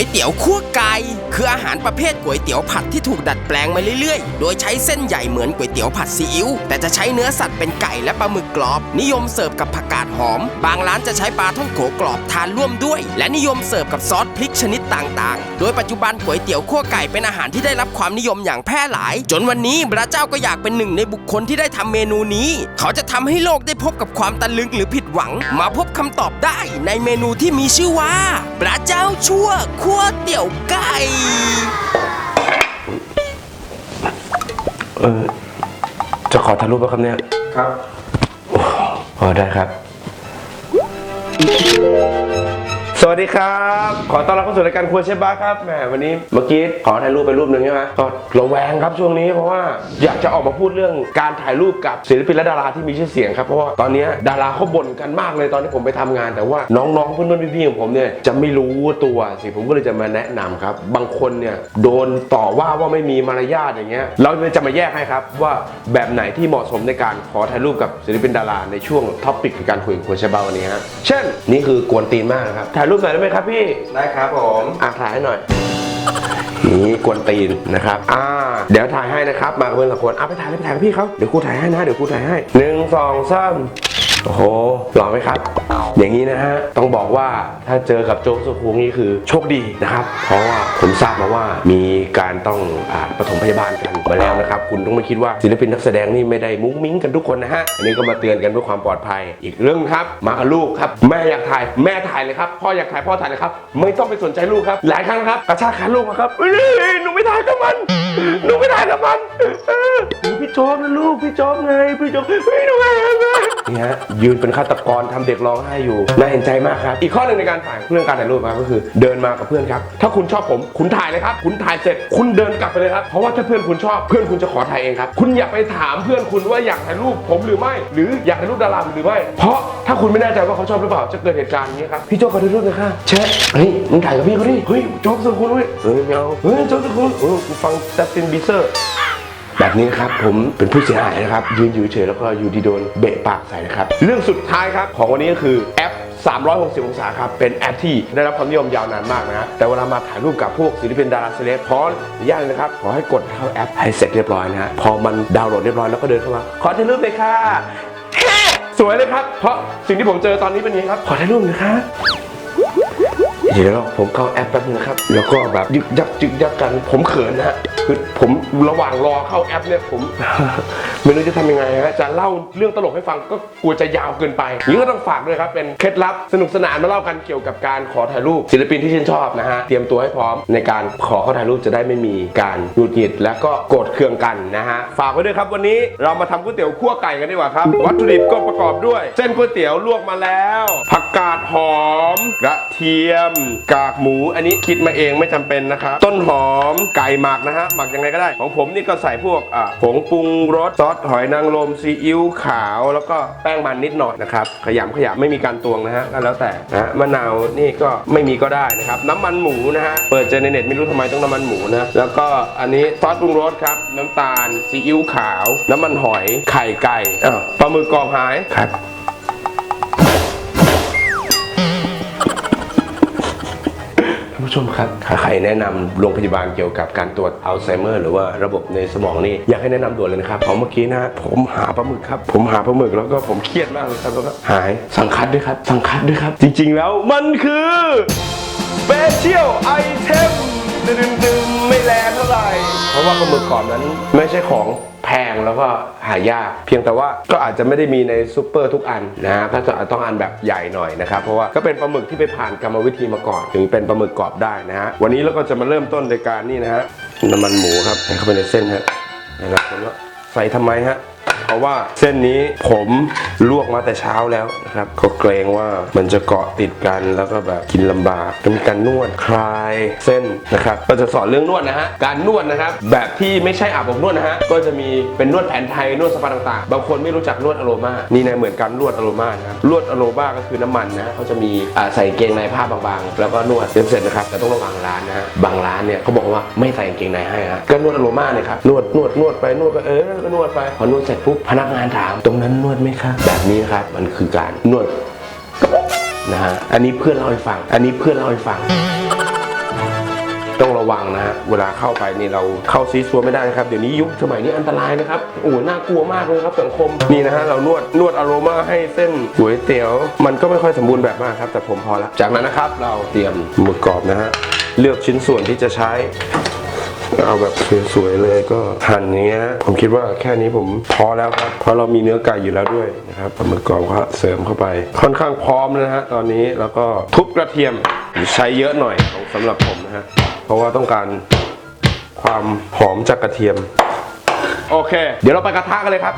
วยเตี๋ยวคั่วไก่ ออาหารประเภทก๋วยเตี๋ยวผัดที่ถูกดัดแปลงมาเรื่อยๆ โดยใช้เส้นใหญ่เหมือนก๋วยเตี๋ยวผัดซีอิ๊วแต่จะใช้เนื้อสัตว์เป็นไก่และปลาหมึกกรอบ นิยมเสิร์ฟกับผักกาดหอม บางร้านจะใช้ปลาท่องโกกรอบทานร่วมด้วย และนิยมเสิร์ฟกับซอสพริกชนิดต่างๆ โดยปัจจุบันก๋วยเตี๋ยวคั่วไก่เป็นอาหารที่ได้รับความนิยมอย่างแพร่หลาย จนวันนี้พระเจ้าก็อยากเป็นหนึ่งในบุคคลที่ได้ทำเมนูนี้ เขาจะทำให้โลกได้พบกับความตะลึงหรือผิดหวัง มาพบคำตอบได้ในเมนูที่มีชื่อว่าพระเจ้าชั่วคั่วเตี๋ยวไก่เออจะขอถ่ายรูปไหมครับเนี่ย ครับ อ๋อได้ครับส วัสดีครับ ขอต้อนรับเข้าสู่รายการครัวเชฟบ้าครับแหมวันนี้เมื่อกี้ขอถ่ายรูปไปรูปหนึ่งใช่ไหมก็ระแวงครับช่วงนี้เพราะว่าอยากจะออกมาพูดเรื่องการถ่ายรูปกับศิลปินและดาราที่มีชื่อเสียงครับเพราะว่าตอนนี้ดาราเขาบ่นกันมากเลยตอนที่ผมไปทำงาน แต่ว่าน้องๆเพื่อนๆพี่ๆของผมเนี่ยจะไม่รู้ตัวสิผมก็เลยจะมาแนะนำครับ บางคนเนี่ยโดนต่อว่าว่าไม่มีมารยาทอย่างเงี้ยเราจะมาแยกให้ครับว่าแบบไหนที่เหมาะสมในการขอถ่ายรูปกับศิลปินดาราในช่วงท็อปปิกในการคุยกับครัวเชฟบ้าวันนี้ฮะเช่นนี่คือกวนตีนมากครับถ่ายรูปหน่อยได้ไหมครับพี่ ได้ครับผมอะถ่ายให้หน่อย นี่กวนตีนนะครับ อ่า เดี๋ยวถ่ายให้นะครับ มากับเพื่อนสองคนอะไปถ่ายเลยไปถ่ายกับพี่เขาเดี๋ยวครูถ่ายให้นะ เดี๋ยวครูถ่ายให้หนึ่งสองสาม โอ้โหหล่อไหมครับ อย่างนี้นะฮะ ต้องบอกว่าถ้าเจอกับโจ๊กสุขุมนี่คือโชคดีนะครับ เพราะว่าผมทราบมาว่ามีการต้องอ่าปฐมพยาบาลกันมาแล้วนะครับ คุณต้องไม่คิดว่าศิลปินนักแสดงนี่ไม่ได้มุ้งมิ้งกันทุกคนนะฮะ อันนี้ก็มาเตือนกันเพื่อความปลอดภัย อีกเรื่องครับ มากับลูกครับ แม่อยากถ่าย แม่ถ่ายเลยครับ พ่ออยากถ่ายพ่อถ่ายเลยครับ ไม่ต้องไปสนใจลูกครับ หลายครั้งครับ กระชากขาลูกมาครับเฮ้ยหนูไม่ถ่ายกับมัน หนูไม่ถ่ายกับมันพี่โจ๊อบนะลูก พี่โจ๊อบไง พี่โจ๊อบเฮ้ยหนูไม่ถ่ายกับนนี่ฮะยืนเป็นฆาตกรทำเด็กร้องไห้อยู่น่าเห็นใจมากครับ อีกข้อหนึ่งในการถ่ายเรื่องการถ่ายรูปครับก็คือ เดินมากับเพื่อนครับ ถ้าคุณชอบผมคุณถ่ายเลยครับ คุณถ่ายเสร็จ คุณเดินกลับไปเลยครับเพราะว่าถ้าเพื่อนคุณชอบเพื่อนคุณจะขอถ่ายเองครับคุณอย่าไปถามเพื่อนคุณว่าอยากถ่ายรูปผมหรือไม่ หรืออยากถ่ายรูปดาราหรือไม่ เพราะถ้าคุณไม่แน่ใจว่าเขาชอบหรือเปล่าจะเกิดเหตุการณ์อย่างนี้ครับพี่โจ๊กขอถ่ายรูปหน่อยค่ะแชทเฮ้ยมึงถ่ายกับพี่เขาดิเฮ้ยโจ๊กสุขุนเว้ยเฮ้ยไม่เอาเฮ้ยโจ๊กสุขุนเออกูฟังจัสตินบีเซอร์ แบบนี้นะครับผมเป็นผู้เสียหายนะครับยืนอยู่เฉยแล้วก็อยู่ดีโดนเบะปากใส่นะครับ เรื่องสุดท้ายครับของวันนี้ก็คือแอป 360 องศาครับ เป็นแอปที่ได้รับความนิยมยาวนานมากนะฮะแต่เวลามาถ่ายรูปกับพวกศิลปินดาราเซเลบขออนุญาตเลยนะครับ ขอให้กดเข้าแอปให้เสร็จเรียบร้อยนะฮะ พอมันดาวน์โหลดเรียบร้อยแล้วก็เดินเข้ามา ขอถ่ายรูปเลยค่ะ สวยเลยครับ เพราะสิ่งที่ผมเจอตอนนี้เป็นย่างนี้ครับ ขอถ่ายรูปหนะคะเดี๋ยวผมเข้าแอปแป๊บนึงนะครับ แล้วก็แบบยึกยักยึกยักกัน ผมเขินนะฮะ คือผมระหว่างรอเข้าแอปเนี่ยผม ไม่รู้จะทำยังไงฮะจะเล่าเรื่องตลกให้ฟังก็กลัวจะยาวเกินไปนี้ก็ต้องฝากด้วยครับ เป็นเคล็ดลับสนุกสนานมาเล่ากันเกี่ยวกับการขอถ่ายรูปศิลปินที่ชื่นชอบนะฮะเตรียมตัวให้พร้อมในการขอเข้าถ่ายรูปจะได้ไม่มีการหงุดหงิดและก็โกรธเคืองกันนะฮะฝากไว้ด้วยครับวันนี้เรามาทำก๋วยเตี๋ยวคั่วไก่กันดีกว่าครับวัตถุดิบก็ประกอบด้วย เส้นก๋วยเตี๋ยวลวกมาแล้ว ผักกาดหอมกระเทียม กากหมูอันนี้คิดมาเองไม่จำเป็นนะครับต้นหอมไก่หมักนะฮะมักยังไงก็ได้ ของผมนี่ก็ใส่พวกผงปรุงรสซอสหอยนางรมซีอิ๊วขาว แล้วก็แป้งมันนิดหน่อยนะครับขยำขยำไม่มีการตวงนะฮะก็แล้วแต่นะมะนาวนี่ก็ไม่มีก็ได้นะครับน้ำมันหมูนะฮะเปิดเจอในเน็ตไม่รู้ทำไมต้องน้ำมันหมูนะแล้วก็อันนี้ซอสปรุงรสครับน้ำตาลซีอิ๊วขาว น้ำมันหอยไข่ไก่ปลาหมึกกรอบหายครับ ผู้ชมครับถ้าใครแนะนำโรงพยาบาลเกี่ยวกับการตรวจอัลไซเมอร์หรือว่าระบบในสมองนี่อยากให้แนะนำด่วนเลยนะครับเพราะเมื่อกี้นะผมหาปลาหมึกครับ ผมหาปลาหมึกแล้วก็ผมเครียดมากเลยครับแล้วก็หายสังคัดด้วยครับ สังคัดด้วยครับ จริง ๆ แล้วมันคือสเปเชียลไอเทมดึงๆไม่แรงเท่าไหร่เพราะว่าปลาหมึกกรอบนั้นไม่ใช่ของแพงแล้วก็หายาก เพียงแต่ว่าก็อาจจะไม่ได้มีในซูเปอร์ทุกอันนะฮะก็จะต้องอันแบบใหญ่หน่อยนะครับ เพราะว่าก็เป็นปลาหมึกที่ไปผ่านกรรมวิธีมาก่อน ถึงเป็นปลาหมึกกรอบได้นะฮะวันนี้เราก็จะมาเริ่มต้นในการนี่นะฮะน้ำมันหมูครับใส่เข้าไปในเส้นฮะนะครับผมว่าใส่ทำไมฮะ เพราะว่าเส้นนี้ผมลวกมาแต่เช้าแล้วนะครับ ก็เกรงว่ามันจะเกาะติดกันแล้วก็แบบกินลำบากก็มีการนวดคลายเส้นนะครับเราจะสอนเรื่องนวดนะฮะการนวดนะครับ แบบที่ไม่ใช่อาบอบนวดนะฮะก็จะมีเป็นนวดแผนไทยนวดสปาต่างๆบางคนไม่รู้จักนวดอโรมานี่นะเหมือนกันนวดอโรมานะครับนวดอโรมาก็คือน้ำมันนะเขาจะมีใส่กางเกงในผ้าบางๆ แล้วก็นวดเสร็จนะครับแต่ต้องระวังร้านนะฮะบางร้านเนี่ยเขาบอกว่าไม่ใส่กางเกงในให้ฮะก็นวดอโรมาเนี่ยครับนวดนวดนวดไปนวดไปเออก็นวดไปพอนวดเสร็จปุ๊บพนักงานถาม ตรงนั้นนวดไหมครับแบบนี้ครับมันคือการนวดนะฮะอันนี้เพื่อนเล่าให้ฟัง อันนี้เพื่อนเล่าให้ฟังต้องระวังนะฮะ เวลาเข้าไปนี่เราเข้าซีซัวไม่ได้นะครับ เดี๋ยวนี้ยุคสมัยนี้อันตรายนะครับ โอ้น่ากลัวมากเลยครับสังคม นี่นะฮะเรานวดนวดอโรมาให้เส้นก๋วยเตี๋ยว มันก็ไม่ค่อยสมบูรณ์แบบมากครับ แต่ผมพอละ จากนั้นนะครับเราเตรียมหมึกกรอบนะฮะ เลือกชิ้นส่วนที่จะใช้ เอาแบบสวยๆเลยก็หั่นเงี้ยผมคิดว่าแค่นี้ผมพอแล้วครับเพราะเรามีเนื้อไก่อยู่แล้วด้วยนะครับปลาหมึกกรอบก็เสริมเข้าไป ค่อนข้างพร้อมนะฮะตอนนี้แล้วก็ทุบกระเทียมใช้เยอะหน่อยของสำหรับผมนะฮะเพราะว่าต้องการความหอมจากกระเทียม โอเค เดี๋ยวเราไปกระทะกันเลยครับ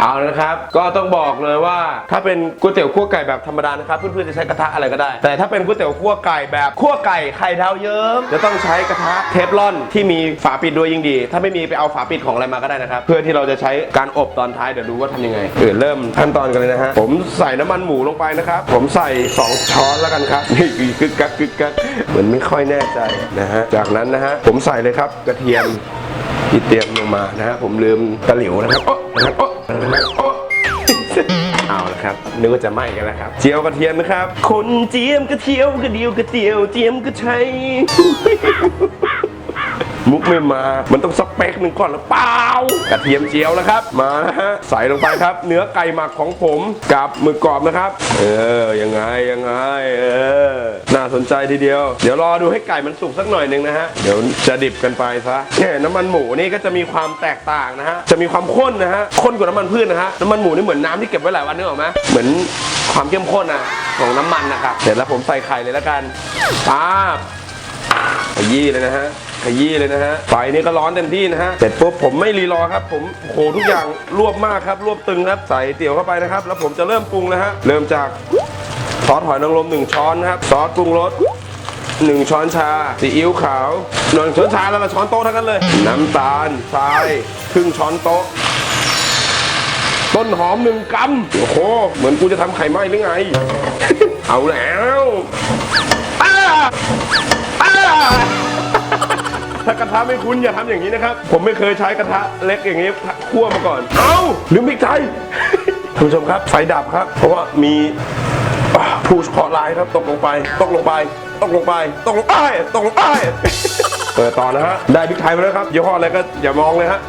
เอาละครับ ก็ต้องบอกเลยว่า ถ้าเป็นก๋วยเตี๋ยวคั่วไก่แบบธรรมดานะครับเพื่อนๆจะใช้กระทะอะไรก็ได้ แต่ถ้าเป็นก๋วยเตี๋ยวคั่วไก่แบบคั่วไก่ไข่ดาวเยิ้มจะต้องใช้กระทะเทฟลอนที่มีฝาปิดด้วยยิ่งดี ถ้าไม่มีไปเอาฝาปิดของอะไรมาก็ได้นะครับ เพื่อที่เราจะใช้การอบตอนท้ายเดี๋ยวดูว่าทำยังไงเออเริ่มขั้นตอนกันเลยนะฮะผมใส่น้ำมันหมูลงไปนะครับ ผมใส่ 2 ช้อนแล้วกันครับนี่กึกกักกึกกักเหมือนไม่ค่อยแน่ใจนะฮะจากนั้นนะฮะผมใส่เลยครับกระเทียมที่เตรียมลงมานะฮะผมลืมตะหลิวนะครับโอ๊ะนะครับโอ๊ะนะครับโอ๊ะ เอาละครับนึกว่าจะไหม้กันแล้วครับ เจียวกระเทียมนะครับ คนเจียมกระเทียวกระเดียวกระเจียว เจียมกระไชย มุกไม่มา มันต้องสเปคหนึ่งก่อนหรือเปล่ากระเทียมเจียวแล้วครับ มานะฮะใส่ลงไปครับ เนื้อไก่หมักของผมกับหมึกกรอบนะครับ เออยังไงยังไงเออน่าสนใจทีเดียว เดี๋ยวรอดูให้ไก่มันสุกสักหน่อยหนึ่งนะฮะเดี๋ยวจะดิบกันไปซะเนี่น้ำมันหมูนี่ก็จะมีความแตกต่างนะฮะจะมีความข้นนะฮะข้นกว่าน้ำมันพืชนะฮะน้ำมันหมูนี่เหมือนน้ำที่เก็บไว้หลายวันนึกออกไหมเหมือนความเข้มข้นนะของน้ำมันนะครับเสร็จแล้วผมใส่ไข่เลยแล้วกันป๊าบขยี้เลยนะฮะ ยี้เลยนะฮะไฟนี่ก็ร้อนเต็มที่นะฮะเสร็จปุ๊บผมไม่รีรอครับ ผมโหทุกอย่างรวบมากครับรวบตึงครับใส่เตี๋ยวเข้าไปนะครับ แล้วผมจะเริ่มปรุงนะฮะเริ่มจากซอสหอยนางรมหนึ่งช้อนนะครับซอสปรุงรสหนึ่งช้อนชาซีอิ๊วขาวหนึ่งช้อนชาแล้วก็ช้อนโต๊ะทั้งนั้นเลย น้ำตาลทรายครึ่งช้อนโต๊ะ ต้นหอมหนึ่งกำโอ้โห เหมือนกูจะทำไข่ไหม้หรือไง เอาแล้วอ้าอ้า ถ้ากระทะไม่คุ้นอย่าทำอย่างนี้นะครับ ผมไม่เคยใช้กระทะเล็กอย่างนี้คั่วมาก่อน เอ้าลืมพริกไทยท่านผู้ชมครับไฟดับครับ เพราะว่ามีผู้เคาะร้ายครับตกลงไปตกลงไปตกลงไปตกลงไปตกลงไปเปิดต่อนะฮะได้พริกไทยมาแล้วครับยี่ห้ออะไรก็อย่ามองเลยฮะ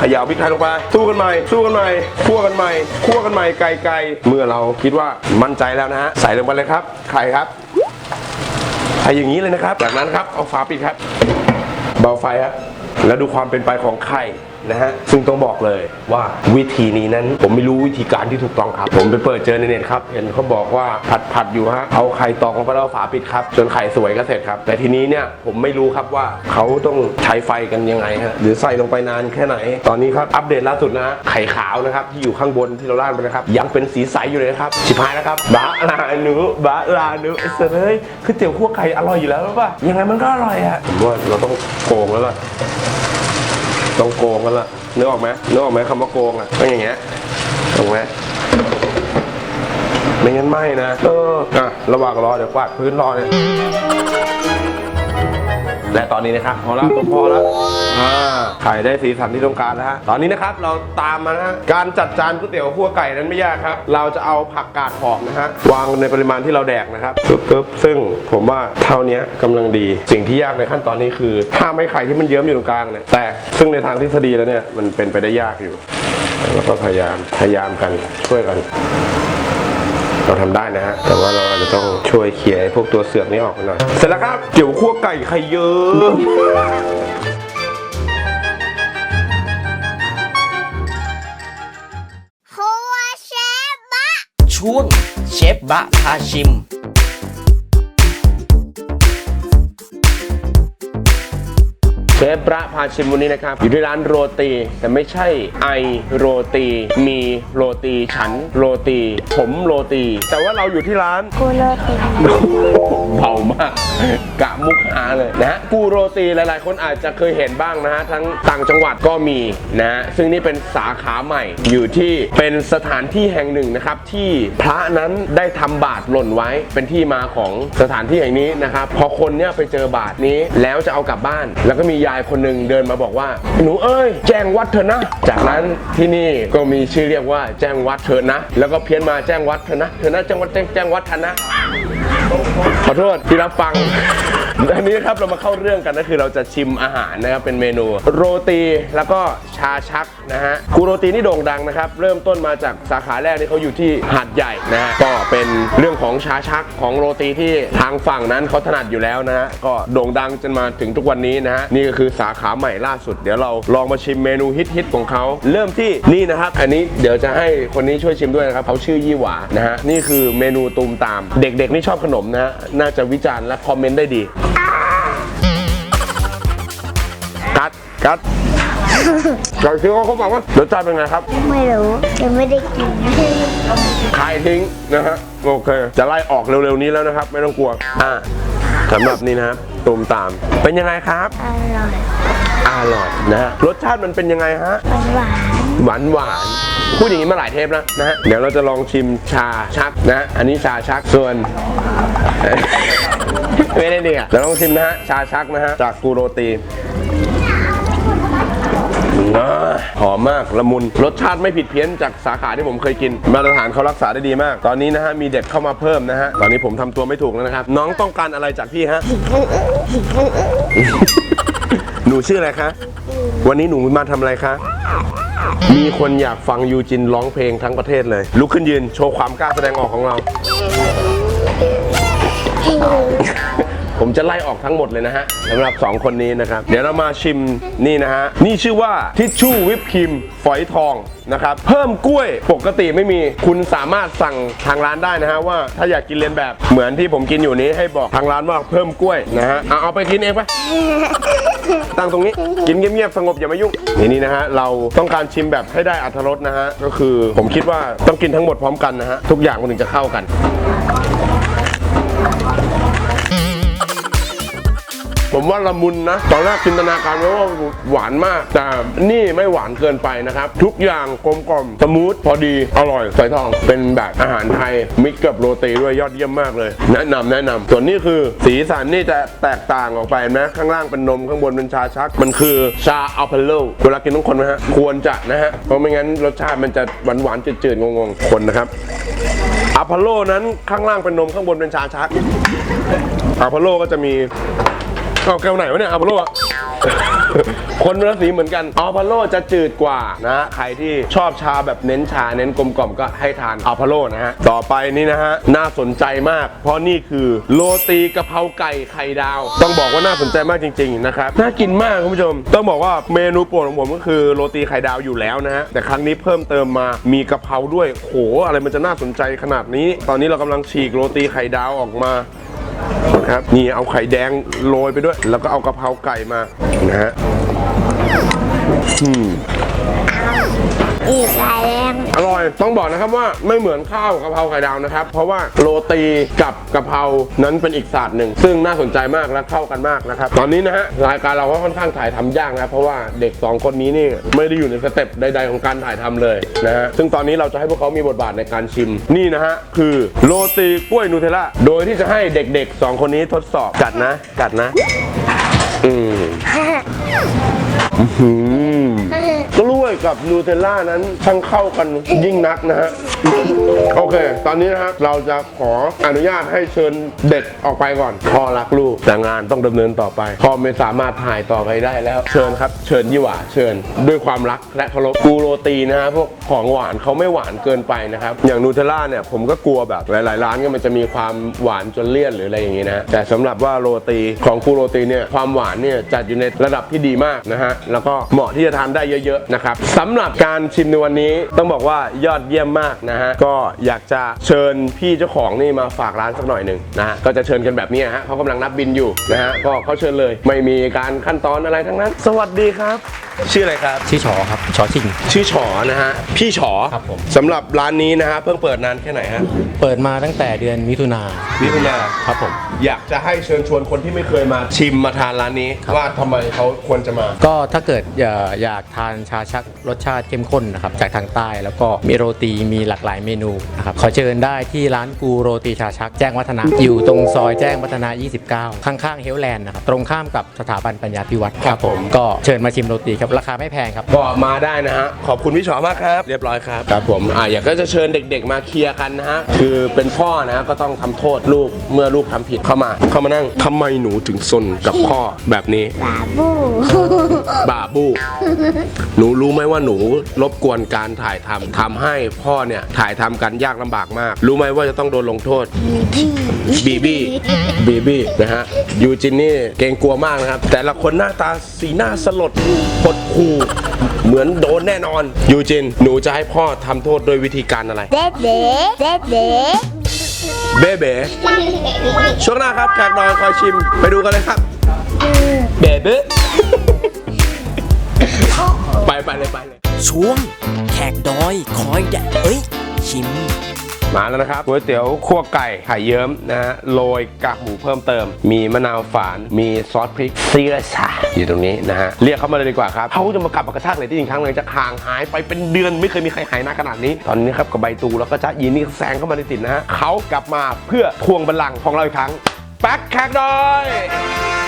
ขยาวพริกไทยลงไป สู้กันใหม่ สู้กันใหม่คั่วกันใหม่คั่วกันใหม่ไก่ไก่เมื่อเราคิดว่ามั่นใจแล้วนะฮะใส่ลงไปเลยครับไข่ครับ ใส่อย่างนี้เลยนะครับ จากนั้นครับเอาฝาปิดครับ เบาไฟครับแล้วดูความเป็นไปของไข่ นะฮะซึ่งต้องบอกเลยว่าวิธีนี้นั้น ผมไม่รู้วิธีการที่ถูกต้องครับ ผมไปเปิดเจอในเน็ตครับเห็นเขาบอกว่าผัดผัดอยู่ฮะเอาไข่ตอกลงไปแล้วเอาฝาปิดครับจนไข่สวยก็เสร็จครับ แต่ทีนี้เนี่ยผมไม่รู้ครับว่าเขาต้องใช้ไฟกันยังไงฮะหรือใส่ลงไปนานแค่ไหน ตอนนี้ครับอัปเดตล่าสุดนะฮะไข่ขาวนะครับที่อยู่ข้างบนที่เราล่างไปนะครับยังเป็นสีใสอยู่เลยนะครับชิบหายแล้วครับบะลาหนูบะลาหนูไอ้เสยเลยคือเตี๋ยวคั่วไก่อร่อยอยู่แล้วหรือเปล่ายังไงมันก็อร่อยอะผมว่าเราต้องโกงแล้วล่ะ ต้องโกงกันละนึกออกไหมนึกออกไหมคำว่าโกงอะต้องอย่างเงี้ยถูกไหมไม่งั้นไม่นะเอออะระหว่างรอเดี๋ยวกวาดพื้นรอเนี่ย และตอนนี้นะครับพอแล้วพอแล้วอ่าไข่ได้สีสันที่ต้องการแล้วฮะตอนนี้นะครับเราตามมานะฮะการจัดจานก๋วยเตี๋ยวคั่วไก่นั้นไม่ยากครับ เราจะเอาผักกาดหอมนะฮะวางในปริมาณที่เราแดกนะครับปึ๊บซึ่งผมว่าเท่านี้กำลังดี สิ่งที่ยากในขั้นตอนนี้คือ ถ้าไม่ไข่ที่มันเยิ้มอยู่ตรงกลางเนี่ยแตกซึ่งในทางทฤษฎีแล้วเนี่ยมันเป็นไปได้ยากอยู่แล้วก็พยายามพยายามกันช่วยกัน เราทำได้นะฮะแต่ว่าเราอาจจะต้องช่วยเคลียร์ไอ้พวกตัวเสือกนี้ออกไปหน่อยเสร็จแล้วครับเกี่ยวคั่วไก่ไข่เยิ้มครัวเชฟบะช่วงเชฟบะพาชิม เชฟประพาชิมวันนี้นะครับ อยู่ที่ร้านโรตี แต่ไม่ใช่ไอโรตี มีโรตี ฉันโรตี ผมโรตี แต่ว่าเราอยู่ที่ร้านกูโรตีเบามาก กะมุกหาเลยนะฮะกูโรตีหลายๆ คนอาจจะเคยเห็นบ้างนะฮะทั้งต่างจังหวัดก็มีนะฮะซึ่งนี่เป็นสาขาใหม่อยู่ที่เป็นสถานที่แห่งหนึ่งนะครับที่พระนั้นได้ทำบาตรหล่นไว้เป็นที่มาของสถานที่แห่งนี้นะครับพอคนเนี่ยไปเจอบาตรนี้แล้วจะเอากลับบ้าน แล้วก็มียายคนหนึ่งเดินมาบอกว่า หนูเอ้ย แจ้งวัดเถอะนะ จากนั้นที่นี่ก็มีชื่อเรียกว่าแจ้งวัดเถอะนะ แล้วก็เพี้ยนมาแจ้งวัดเถอะนะเถอะนะแจ้งวัดแจ้งแจ้งวัดเถอะนะ ขอโทษที่รับฟัง อันนี้ครับเรามาเข้าเรื่องกันก็คือเราจะชิมอาหารนะครับเป็นเมนู โรตีแล้วก็ชาชักนะฮะกูโรตีนี่โด่งดังนะครับ เริ่มต้นมาจากสาขาแรกที่เขาอยู่ที่หาดใหญ่นะฮะก็เป็นเรื่องของชาชักของโรตีที่ทางฝั่งนั้นเขาถนัดอยู่แล้วนะฮะก็โด่งดังจนมาถึงทุกวันนี้นะฮะนี่ก็คือสาขาใหม่ล่าสุด เดี๋ยวเราลองมาชิมเมนูฮิตๆของเขาเริ่มที่นี่นะครับ อันนี้เดี๋ยวจะให้คนนี้ช่วยชิมด้วยนะครับเขาชื่อยี่หวานะฮะนี่คือเมนูตูมตาม เด็กๆนี่ชอบขนมนะฮะน่าจะวิจารณ์และคอมเมนต์ได้ดีกัดกัดเราคิดว่าเขาบอกว่ารสชาติเป็นไงครับ ไม่รู้ยังไม่ได้กินขายทิ้งนะฮะโอเค จะไล่ออกเร็วๆนี้แล้วนะครับ ไม่ต้องกลัว อ่าสำหรับนี่นะครับตูมตาม เป็นยังไงครับ อร่อย อร่อยนะฮะรสชาติมันเป็นยังไงฮะ หวานหวานหวานหวาน พูดอย่างนี้มาหลายเทปแล้วนะฮะเดี๋ยวเราจะลองชิมชาชักนะอันนี้ชาชักส่วน ไม่ได้ดีอะเดี๋ยวลองชิมนะฮะชาชักนะฮะจากกูโรตีหอมมากละมุนรสชาติไม่ผิดเพี้ยนจากสาขาที่ผมเคยกิน มาตรฐานเขารักษาได้ดีมาก ตอนนี้นะฮะมีเด็กเข้ามาเพิ่มนะฮะตอนนี้ผมทำตัวไม่ถูกแล้วนะครับ น้องต้องการอะไรจากพี่ฮะหนูชื่ออะไรคะวันนี้หนูมาทำอะไรคะ มีคนอยากฟังยูจินร้องเพลงทั้งประเทศเลย ลุกขึ้นยืนโชว์ความกล้าแสดงออกของเรา ผมจะไล่ออกทั้งหมดเลยนะฮะสำหรับ 2 คนนี้นะครับ เดี๋ยวเรามาชิมนี่นะฮะ นี่ชื่อว่าทิชชู่วิปครีมฝอยทองนะครับ เพิ่มกล้วยปกติไม่มีคุณสามารถสั่งทางร้านได้นะฮะ ว่าถ้าอยากกินเลียนแบบเหมือนที่ผมกินอยู่นี้ให้บอกทางร้านว่าเพิ่มกล้วยนะฮะเอาเอาไปกินเองไปตั้งตรงนี้กินเงียบๆสงบอย่ามายุ่งนี่นี่นะฮะเราต้องการชิมแบบให้ได้อัตรสนะฮะก็คือผมคิดว่าต้องกินทั้งหมดพร้อมกันนะฮะทุกอย่างมันถึงจะเข้ากัน ผมว่าละมุนนะ ตอนแรกจินตนาการไว้ว่าหวานมาก แต่นี่ไม่หวานเกินไปนะครับ ทุกอย่างกลมกล่อมสมูทพอดีอร่อยใส่ทองเป็นแบบอาหารไทยมิกกับโรตีด้วยยอดเยี่ยมมากเลย แนะนำแนะนำส่วนนี้คือสีสันนี่จะแตกต่างออกไปนะข้างล่างเป็นนมข้างบนเป็นชาชัก มันคือชาอัลเพลโลเวลากินต้องคนไหมฮะควรจะนะฮะเพราะไม่งั้นรสชาติมันจะหวานหวานๆจืดๆงงๆคนนะครับอัลเพลโลนั้นข้างล่างเป็นนมข้างบนเป็นชาชักอัลเพลโลก็จะมี เอาแก้วไหนวะเนี่ยอาพาโลอะคนเนื้อสีเหมือนกันอาพาโลจะจืดกว่านะ ใครที่ชอบชาแบบเน้นชาเน้นกลมกล่อมก็ให้ทานอาพาโลนะฮะ ต่อไปนี่นะฮะ น่าสนใจมาก เพราะนี่คือโรตีกะเพราไก่ไข่ดาว ต้องบอกว่าน่าสนใจมากจริง ๆ นะครับ น่ากินมากคุณผู้ชม ต้องบอกว่าเมนูโปรดของผมก็คือโรตีไข่ดาวอยู่แล้วนะฮะ แต่ครั้งนี้เพิ่มเติมมามีกะเพราด้วยโหอะไรมันจะน่าสนใจขนาดนี้ ตอนนี้เรากำลังฉีกโรตีไข่ดาวออกมา นะครับ นี่เอาไข่แดงโรยไปด้วย แล้วก็เอากะเพราไก่มานะฮะอืม อีกหลายแรงอร่อย ต้องบอกนะครับว่าไม่เหมือนข้าวกะเพราไข่ดาวนะครับ เพราะว่าโรตีกับกะเพรานั้นเป็นอีกศาสตร์หนึ่ง ซึ่งน่าสนใจมากและเข้ากันมากนะครับ ตอนนี้นะฮะรายการเราก็ค่อนข้างถ่ายทำยากนะครับเพราะว่าเด็ก 2 คนนี้นี่ไม่ได้อยู่ในสเต็ปใด ๆ ของการถ่ายทำเลยนะฮะ ซึ่งตอนนี้เราจะให้พวกเขามีบทบาทในการชิม นี่นะฮะคือโรตีกล้วยนูเทลล่า โดยที่จะให้เด็ก ๆ 2 คนนี้ทดสอบกัดนะกัดนะ อืมอื้อหือ กับนูเทลล่านั้นช่างเข้ากันยิ่งนักนะฮะ โอเค ตอนนี้นะครับเราจะขออนุญาตให้เชิญเด็กออกไปก่อนพ่อรักลูกแต่งานต้องดำเนินต่อไปพ่อไม่สามารถถ่ายต่อไปได้แล้ว เชิญครับ เชิญยี่หว่าเชิญ ด้วยความรักและเคารพกูโรตีนะฮะพวกของหวานเขาไม่หวานเกินไปนะครับ อย่างนูเทลล่าเนี่ยผมก็กลัวแบบหลาย ๆ ร้านก็มันจะมีความหวานจนเลี่ยนหรืออะไรอย่างงี้นะแต่สำหรับว่าโรตีของกูโรตีเนี่ยความหวานเนี่ยจัดอยู่ในระดับที่ดีมากนะฮะแล้วก็เหมาะที่จะทานได้เยอะ ๆ นะครับสำหรับการชิมในวันนี้ต้องบอกว่ายอดเยี่ยมมากนะฮะก็อยากจะเชิญพี่เจ้าของนี่มาฝากร้านสักหน่อยหนึ่งนะฮะก็จะเชิญกันแบบนี้ฮะเขากำลังนับบินอยู่นะฮะก็เขาเชิญเลย ไม่มีการขั้นตอนอะไรทั้งนั้น สวัสดีครับ ชื่ออะไรครับ ชื่อชอครับชอชิง ชื่อฉอนะฮะพี่ฉอครับผม สำหรับร้านนี้นะฮะเพิ่งเปิดนานแค่ไหนฮะเปิดมาตั้งแต่เดือนมิถุนามิถุนาครับผม อยากจะให้เชิญชวนคนที่ไม่เคยมาชิมมาทานร้านนี้ ครับ ว่าทำไมเขาควรจะมา ก็ถ้าเกิดอยากอยากทานชาชักรสชาติเข้มข้นนะครับจากทางใต้แล้วก็มีโรตีมีหลากหลายเมนูนะครับขอเชิญได้ที่ร้านกูโรตีชาชักแจ้งวัฒนะ อยู่ตรงซอยแจ้งวัฒนะ 29 ข้างๆเฮลแลนด์นะครับตรงข้ามกับสถาบันปัญญาพิวัตรครับผม ก็เชิญมาชิมโรตีครับราคาไม่แพงครับ ก็มาได้นะฮะ ขอบคุณพี่ฉอมากครับ เรียบร้อยครับ ครับผมอ่าอยากก็จะเชิญเด็กๆ มาเคลียร์กันนะฮะ คือเป็นพ่อนะฮะก็ต้องทำโทษลูกเมื่อลูกทำผิดเข้ามาเข้ามานั่งทำไมหนูถึงซนกับพ่อแบบนี้ บาบูบาบู หนูรู้ไหมว่าหนูรบกวนการถ่ายทำทำให้พ่อเนี่ยถ่ายทำกันยากลำบากมาก รู้ไหมว่าจะต้องโดนลงโทษ บีบี้บีบี้นะฮะยูจินนี่เกรงกลัวมากนะครับ แต่ละคนหน้าตาสีหน้าสลดหดหู่เหมือนโดนแน่นอนยูจินหนูจะให้พ่อทำโทษโดยวิธีการอะไร เด็ดเด็ดเด็ดเด็ด เบ้เบ้ช่วงหน้าครับแขกนอนคอยชิมไปดูกันเลยครับเบ้เบ้ไปไปเลยไปเลยช่วงแขกดอยคอยแดดเอ้ยชิม มาแล้วนะครับก๋วยเตี๋ยวคั่วไก่ไข่เยิ้มนะฮะโรยกากหมูเพิ่มเติม มีมะนาวฝานมีซอสพริกซีราชาอยู่ตรงนี้นะฮะเรียกเขามาเลยดีกว่าครับเขาจะมากลับมากระชากเลยที่อีกครั้งหนึ่งจะห่างหายไปเป็นเดือนไม่เคยมีใครหายหน้าขนาดนี้ ตอนนี้ครับกับใบตูแล้วก็จ๊ะยีนนี่แซงเข้ามาในติดนะฮะเขากลับมาเพื่อทวงบัลลังก์ของเราอีกครั้งแป๊กแขกดอย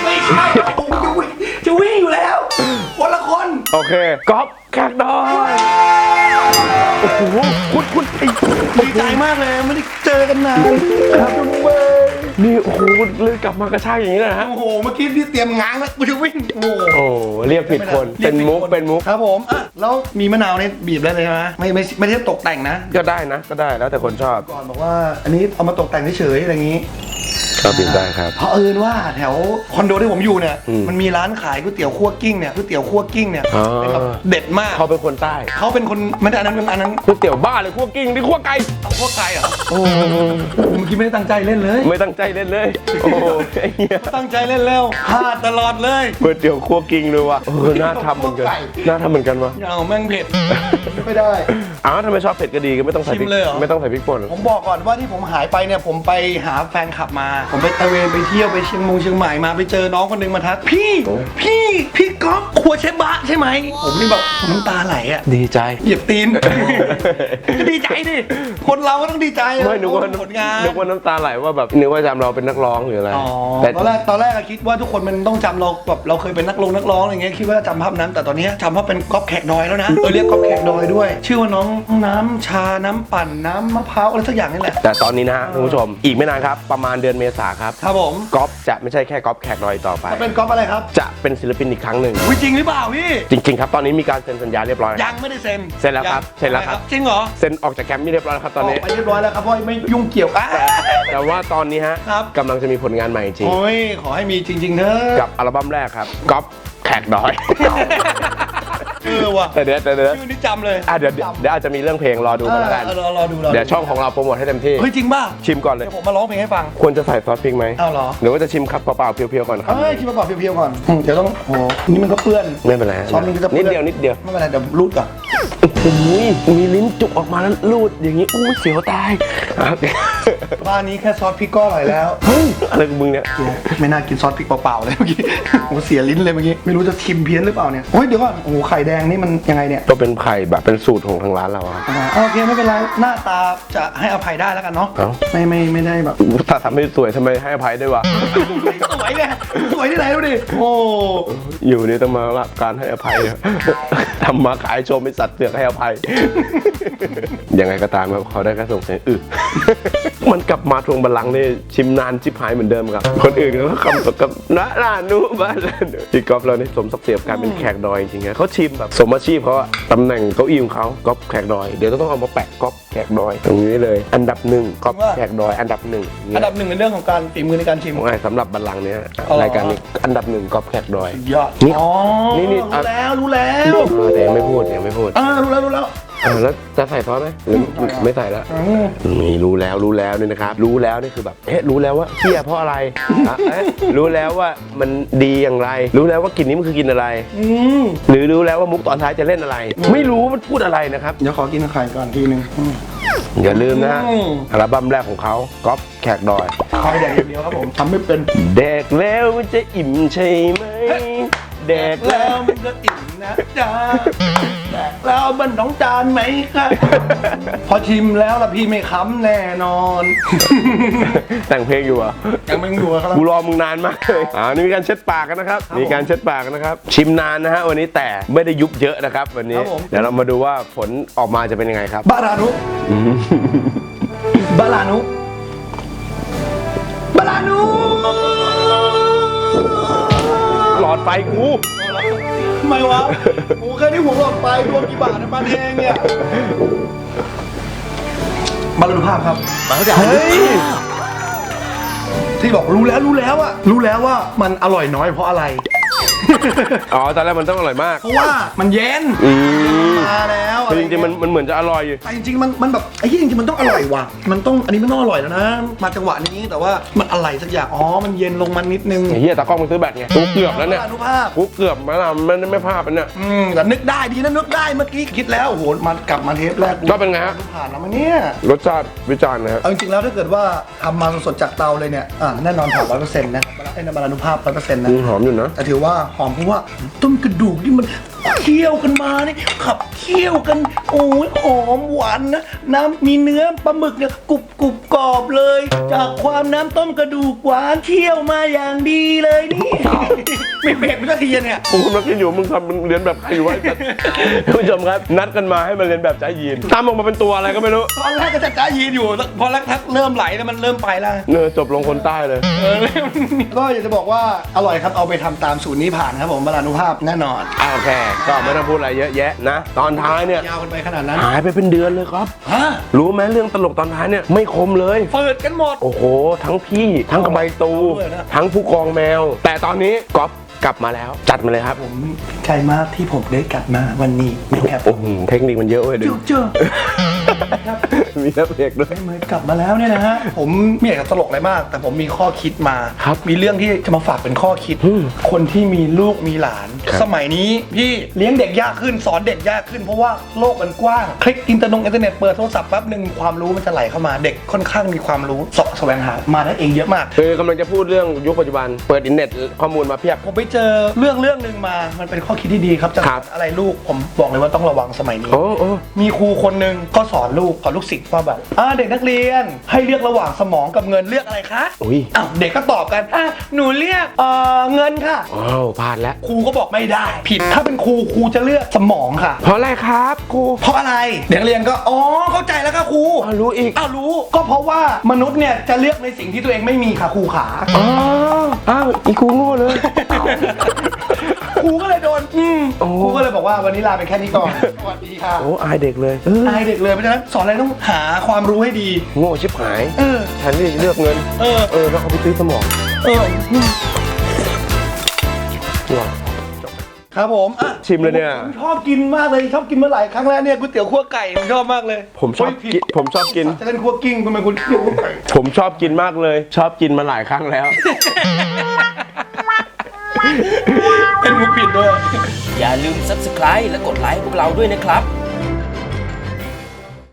ไม่ใช่ผมจะวิ่งจะวิ่งอยู่แล้วคนละคนโอเคก๊อฟแขกดอย โอ้โหคุณคุณไอ้ดีใจมากเลยไม่ได้เจอกันนานครับคุณเบย์นี่โอ้โหเลยกลับมากระชากอย่างนี้เลยนะฮะโอ้โหเมื่อกี้ที่เตรียมง้างแล้วกูจะวิ่งโอ้โหโอ้เรียกผิดคนเป็นมุกเป็นมุกครับผมอะแล้วมีมะนาวนี่บีบได้เลยใช่ไหมไม่ไม่ไม่ได้ตกแต่งนะ ก็ได้นะ ก็ได้แล้วแต่คนชอบก่อนบอกว่า อันนี้เอามาตกแต่งเฉยๆอะไรอย่างนี้ ก็บินได้ครับ เพราะเอิญว่าแถวคอนโดที่ผมอยู่เนี่ย อืมมันมีร้านขายก๋วยเตี๋ยวคั่วกิ้งเนี่ยก๋วยเตี๋ยวคั่วกิ้งเนี่ยอ๋อ เป็นแบบเด็ดมากเขาเป็นคนใต้เขาเป็นคนไม่ได้อันนั้นเป็นอันนั้นก๋วยเตี๋ยวบ้าเลยคั่วกิ้งนี่คั่วไก่เอาคั่วไก่เหรอโอ้โหเมื่อกี้ไม่ได้ตั้งใจเล่นเลยไม่ตั้งใจเล่นเลยโอ้ไอ้เหี้ยตั้งใจเล่นแล้วพลาดตลอดเลยก๋วยเตี๋ยวคั่วกิ้งเลยว่ะเออน่าทำเหมือนกันคั่วไก่น่าทำเหมือนกันวะเอาแม่งเผ็ด ไม่ได้ อ้าวถ้าไม่ชอบเผ็ดก็ดีก็ไม่ต้องใส่พริชิกมเลยเหรอ ไม่ต้องใส่พริกป่น ผมบอกก่อนว่าที่ผมหายไปเนี่ยผมไปหาแฟนคลับมาผมไปตะเวนไปเที่ยวไปเชียงมงเชียงใหม่มาไปเจอน้องคนหนึงมาทัก พี่พี่พี่ก๊อฟครัวเชฟบะใช่ไหมผมนี่แบบน้ำตาไหลอะดีใจ เหยียบตีนก็ดีใจดิคนเราก็ต้องดีใจไม่นึกว่าผลงาน นึกว่าน้ำตาไหลว่าแบบนึกว่าจำเราเป็นนักร้องหรืออะไรอ๋อแต่ตอนแรกตอนแรกอะคิดว่าทุกคนมันต้องจำเราแบบเราเคยเป็นนักลงนักร้องอะไรเงี้ยคิดว่าจำภาพนั้นแต่ตอนนี้จำว่าเป็นก๊อฟแขกดอยแล้วนะเออเรียกก๊อฟแขกดอยด้วย ชื่อว่าน้องน้ำชาน้ำปั่นน้ำมะพร้าวอะไรสักอย่างนี่แหละแต่ตอนนี้นะฮะคุณผู้ชมอีกไม่นานครับ ประมาณเดือนเมษาครับครับผมก๊อฟจะไม่ใช่แค่ก๊อฟแขกดอยต่อไป จะเป็นก๊อฟอะไรครับ จะเป็นศิลปินอีกครั้งหนึ่งวิจริงหรือเปล่าพี่ จริง ๆ ครับ ตอนนี้มีการเซ็นสัญญาเรียบร้อยยังไม่ได้เซ็นเซ็นแล้วครับยังเซ็นแล้วครับ จริงเหรอ เซ็นออกจากแกรมมี่เรียบร้อยแล้วครับตอนนี้กไปเรียบร้อยแล้วครับเพราะไม่ยุ่งเกี่ยวอะแต่ว่าตอนนี้ฮะครับกำลังจะมีผลงานใหม่จริงโอ้ยขอให้มีจริงๆเถอะกับอัลบั้มแรกครับก๊อฟแขกดอย เออว่ะแต่เดี๋ยวแต่เดี๋ยวชื่อนี้จำเลยอะเดี๋ยวเดี๋ยวเดี๋ยวอาจจะมีเรื่องเพลงรอดูเอกันอแล้วกัน เออรอรอดูรอเดี๋ยวช่องของเราโปรโมทให้เต็มที่ เฮ้ยจริงป่ะชิมก่อนเลย เดี๋ยวผมมาร้องเพลงให้ฟัง ควรจะใส่ซอสพริกไหมเอาเหรอ หรือว่าจะชิมครับเปล่าๆเพียวๆก่อนครับเฮ้ยคิดมาก่อนเพียวๆก่อนอืมเดี๋ยวต้องโอ้โหนี่มันก็เปื้อนไม่เป็นไรฮะซอสมันก็จะเปื้นิดเดียวนิดเดียว ไม่เป็นไรเดี๋ยวรูดก่อนอุ้ยมีลิ้นจุกออกมาแล้วรูดอย่างนี้อุ้ยเสียวตายอะบ้านนี้แค่ซอสพริกก็อร่อยแล้วเฮ้ยอะไรของมึงเนี่ยไม่น่ากินซอสพริกเปล่าๆเลยเมื่อกี้โอ้เสียลิ้นเลยเมื่อกี้ไม่รู้จะชิมเพี้ยนหรือเปล่าเนี่ยโอ้ยเดี๋ยวก่อนโอ้โหไข่แดงนี่มันยังไงเนี่ยก็เป็นไข่แบบเป็นสูตรของทางร้านเราอะครับ อ่าโอเคไม่เป็นไรหน้าตาจะให้อภัยได้แล้วกันเนาะเอ้า ไม่ไม่ไม่ได้แบบถ้าทำให้สวยทำไมให้อภัยด้วยวะ สวยเนี่ยสวยที่ไหนดูดิโอ้อยู่นี่ต้องมารับการให้อภัยนะ ทำมาขายโชว์ไม่สัตว์เสือกให้อภัย ยังไงก็ตามครับเขาได้แค่ส่งเสียงอึ มันกลับมาทวงบัลลังก์นี่ชิมนานชิบหายเหมือนเดิมครับ คนอื่นเขาก็คำตกกับนะล่านุบ้านล่านุพี่ก๊อฟเราเนี่ยสมศักดิ์ศรีกับการเป็นแขกดอยจริงๆนะเขาชิมแบบสมอาชีพเขาอะตำแหน่งเก้าอี้ของเขาก๊อฟแขกดอย เดี๋ยวต้องเอามาแปะก๊อฟแขกดอย ตรงนี้เลย อันดับหนึ่งก๊อฟแขกดอย อันดับหนึ่งอันดับหนึ่งในเรื่องของการฝีมือในการชิมของไอ้สำหรับบัลลังก์เนี้ยอ๋อ รายการนี้อันดับหนึ่งก๊อฟแขกดอย ยอดนี่อ๋อนี่นี่อะรู้แล้วรู้แล้วเออแต่ยังไม่พูดยังไม่พูด อ่ารู้แล้วรู้แล้ว อ่าแล้วจะใส่ซอสไหมหรือไม่ใส่แล้วอืมนี่รู้แล้วรู้แล้วนี่นะครับ รู้แล้วนี่คือแบบเอ๊ะรู้แล้วว่าเที่ยเพราะอะไรอะเอ๊ะรู้แล้วว่ามันดีอย่างไร รู้แล้วว่ากลิ่นนี้มันคือกินอะไร อืมหรือรู้แล้วว่ามุกตอนท้ายจะเล่นอะไร ไม่รู้มันพูดอะไรนะครับ เดี๋ยวขอกินไข่ก่อนทีหนึงอืม อย่าลืมนะฮะอืม อัลบั้มแรกของเขาก๊อฟแขกดอย ไข่แดกอย่างเดียวครับผมทำไม่เป็น แดกแล้วมันจะอิ่มใช่ไหมแดกแล้แล้ววมันก็อิ่ม นะจ๊ะแดกแล้วมันต้องจานไหมครับพอชิมแล้วล่ะพี่ไม่ค้ำแน่นอนแต่งเพลงอยู่เหรอะยังไม่อยู่ครับ กูรอมึงนานมากเลยอ่านี่มีการเช็ดปากกันนะครับครับ มีการเช็ดปากกันนะครับ ชิมนานนะฮะวันนี้แต่ไม่ได้ยุบเยอะนะครับ วันนี้ ครับผม เดี๋ยวเรามาดูว่าผลออกมาจะเป็นยังไงครับ บารานุบารานุบารานุหลอดไฟกู ทำไมวะโอ้แค่นี้ผมหลอดไปรวมกี่บาทนะบ้านแห้งเนี่ยบารานุภาพครับเฮ้ยที่บอกรู้แล้วรู้แล้วอะรู้แล้วว่ามันอร่อยน้อยเพราะอะไร อ๋อตอนแรกมันต้องอร่อยมาก เพราะว่ามันเย็นอืมมาแล้วคือจริงๆมันมันเหมือนจะอร่อยอยู่แต่จริงๆมันมันแบบไอ้ที่จริงๆมันต้องอร่อยว่ะ มันต้องอันนี้มันต้องอร่อยแล้วนะ มาจังหวะนี้แต่ว่ามันอะไรสักอย่างอ๋อมันเย็นลงมานิดนึงไอ้เฮียตากล้องมันซื้อแบตไงกูเกือบแล้วเนี่ยอนุภาพ กูเกือบมาแล้วมันไม่พลาดมันเนี่ย อืมแต่นึกได้ดีนะนึกได้เมื่อกี้คิดแล้วโอ้โหมันกลับมาเทปแรกกูก็เป็นไงฮะ ผ่านแล้วมาเนี่ย รสชาติวิจารณ์นะครับเอาจริงๆแล้วถ้าเกิดว่าทำมาสดๆจากเตาเลยเนี่ยอ่าแน่นอนผ่านร้อยเปอร์เซ็นต์นะไอ้นบารานุภาพร้อยเปอร์เซ็นต์นะอืมหอมอยู่นะ แต่ถือว่าหอมเพราะว่าต้มกระดูกที่มันเคี่ยวกันมานี่ขับเคี่ยวกัน โอ้ยหอมหวานนะน้ำมีเนื้อปลาหมึกเนี่ยกรุบกรุบกรอบเลย จากความน้ำต้มกระดูกหวานเคี่ยวมาอย่างดีเลยนี่ ไม่เบรกไม่ต้องเทียนเนี่ยกูกำลังคิดอยู่มึงทำมึงเรียนแบบใครอยู่วะไอ้สัสท่านผู้ชมครับนัดกันมาให้มันเรียนแบบใจยีนทำออกมาเป็นตัวอะไรก็ไม่รู้ตอนแรกก็จะจ้ายีนอยู่พอรักทักเริ่มไหลแล้วมันเริ่มไปแล้วเนอจบลงคนใต้เลย เออก็อยากจะบอกว่าอร่อยครับเอาไปทำตามสูตรนี้ผ่านครับผมบารานุภาพแน่นอน อ่าโอเค ก็ไม่ต้องพูดอะไรเยอะแยะนะ ตอนท้ายเนี่ย ยาวกันไปขนาดนั้น หายไปเป็นเดือนเลยครับ ฮะรู้ไหมเรื่องตลกตอนท้ายเนี่ยไม่คมเลย เปิดกันหมด โอ้โห ทั้งพี่ทั้งกระใบตู เอาด้วยนะ ทั้งผู้กองแมว แต่ตอนนี้ก๊อฟกลับมาแล้ว จัดมาเลยครับ ผมใจมากที่ผมได้กลับมาวันนี้นะครับโอ้โหเทคนิคมันเยอะเว้ยดูเจอเจอ มีนักเอกด้วยได้เหมือนกลับมาแล้วเนี่ยนะฮะ ผมไม่อยากจะตลกอะไรมาก แต่ผมมีข้อคิดมา ครับมีเรื่องที่จะมาฝากเป็นข้อคิด อืมคนที่มีลูกมีหลาน ครับ สมัยนี้พี่เลี้ยงเด็กยากขึ้นสอนเด็กยากขึ้นเพราะว่าโลกมันกว้าง คลิกอินเทอร์นงอินเทอร์เน็ตเปิดโทรศัพท์แป๊บหนึ่งความรู้มันจะไหลเข้ามาเด็กค่อนข้างมีความรู้เสาะแสวงหามาได้เองเยอะมาก คือกำลังจะพูดเรื่องยุคปัจจุบัน เปิดอินเทอร์เน็ตข้อมูลมาเพียบ ผมไปเจอเรื่องเรื่องหนึ่งมา มันเป็นข้อคิดที่ดีครับจะครับอะไรลูก ผมบอกเลยว่าต้องระวังสมัยนี้ โอ้โอ้ มีครูคนหนึ่งก็สอนลูกสอนลูกศิษย์ว่าแบบอ่าเด็กนักเรียนให้เลือกระหว่างสมองกับเงินเลือกอะไรคะอุ้ยอ้าวเด็กก็ตอบกันอะหนูเรียกเอ่อเงินค่ะอ้าวพลาดแล้ว ครูก็บอกไม่ได้ ผิดถ้าเป็นครูครูจะเลือกสมองค่ะ เพราะอะไรครับครูเพราะอะไรเด็กนักเรียนก็อ๋อเข้าใจแล้วค่ะครูอ้าวรู้อีกอ้าวรู้ก็เพราะว่ามนุษย์เนี่ยจะเลือกในสิ่งที่ตัวเองไม่มีค่ะครูขาอ๋ออ้าวอีครูโง่เลย ครูก็เลยโดนอืมโอ้ ครูก็เลยบอกว่าวันนี้ลาไปแค่นี้ก่อน สวัสดีค่ะโอ้อายเด็กเลยเอออายเด็กเลยเพราะฉะนั้นสอนอะไรต้องหาความรู้ให้ดี โง่ชิบหายเออ แทนที่จะเลือกเงิน เออ เออแล้วเอาไปซื้อสมองเออว่ะครับผมอะชิมเลยเนี่ย ผมชอบกินมากเลยชอบกินมาหลายครั้งแล้วเนี่ยก๋วยเตี๋ยวคั่วไก่ผมชอบมากเลยผมชอบโยผิดกินผมชอบกิน จะเล่นคั่วกิ้งทำไมคุณเตี๋ยวคั่วไก่ผมชอบกินมากเลย ชอบกินมาหลายครั้งแล้ว เป็นมุกผิดด้วย อย่าลืม subscribe และกดไลค์พวกเราด้วยนะครับ